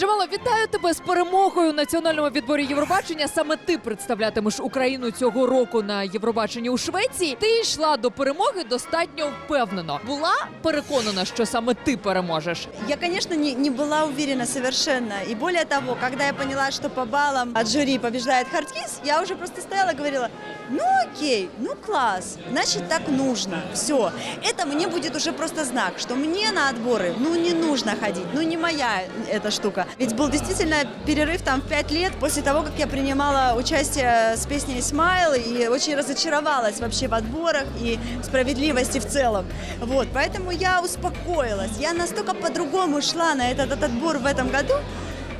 Джамала, вітаю тебе з перемогою у національному відборі Євробачення. Саме ти представлятимеш Україну цього року на Євробаченні у Швеції. Ти йшла до перемоги достатньо впевнено. Була переконана, що саме ти переможеш. Я, конечно, не, не была уверена совершенно. И более того, когда я поняла, что по баллам от жюри побеждает Хардкис, я уже просто стояла и говорила, ну окей, ну класс, значит так нужно, все. Это мне будет уже просто знак, что мне на отборы, ну не нужно ходить, ну не моя эта штука. Ведь был действительно перерыв там в пять лет после того, как я принимала участие с песней «Смайл» и очень разочаровалась вообще в отборах и в справедливости в целом. Вот, поэтому я успокоилась. Я настолько по-другому шла на этот, этот отбор в этом году,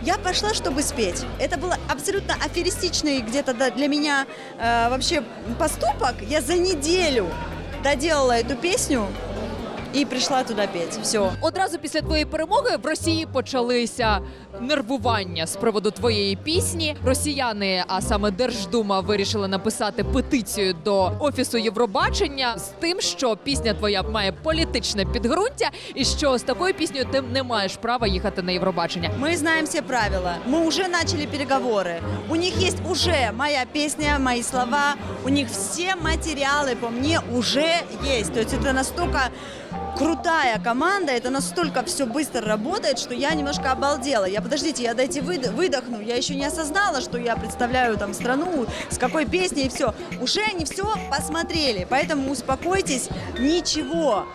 я пошла, чтобы спеть. Это был абсолютно аферистичный где-то да, для меня э, вообще поступок. Я за неделю доделала эту песню и пришла туда петь. Все. Одразу після твоєї перемоги в Росії почалися нервування з приводу твоєї пісні. Росіяни, а саме Держдума, вирішили написати петицію до офісу Євробачення з тим, що пісня твоя має політичне підґрунтя, і що з такою піснею ти не маєш права їхати на Євробачення. Мы знаем все правила. Мы уже начали переговоры. У них есть уже моя песня, мои слова. У них все материалы по мне уже есть. То есть это настолько крутая команда, это настолько все быстро работает, что я немножко обалдела. Я, подождите, я дайте выд- выдохну. Я еще не осознала, что я представляю там страну, с какой песней и все. Уже они все посмотрели, поэтому успокойтесь, ничего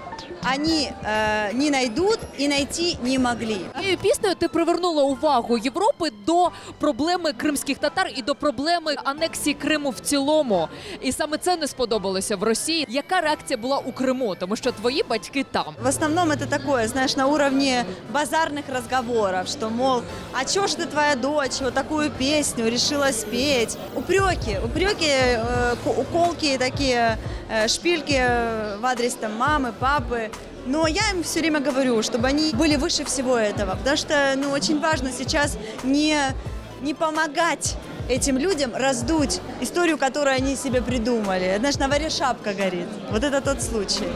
они э, не найдут и найти не могли. Цією піснею ти привернула увагу Європи до проблеми кримських татар і до проблеми анексії Криму в цілому. І саме це не сподобалося в Росії. Яка реакція була у Криму? Тому що твої батьки там. В основном это такое, знаешь, на уровне базарных разговоров, что, мол, а чё ж ты твоя дочь вот такую песню решила спеть? Упреки, упреки, э, ку- уколки такие, э, шпильки э, в адрес там мамы, папы. Но я им все время говорю, чтобы они были выше всего этого, потому что, ну, очень важно сейчас не, не помогать этим людям раздуть историю, которую они себе придумали. Знаешь, на варе шапка горит. Вот это тот случай.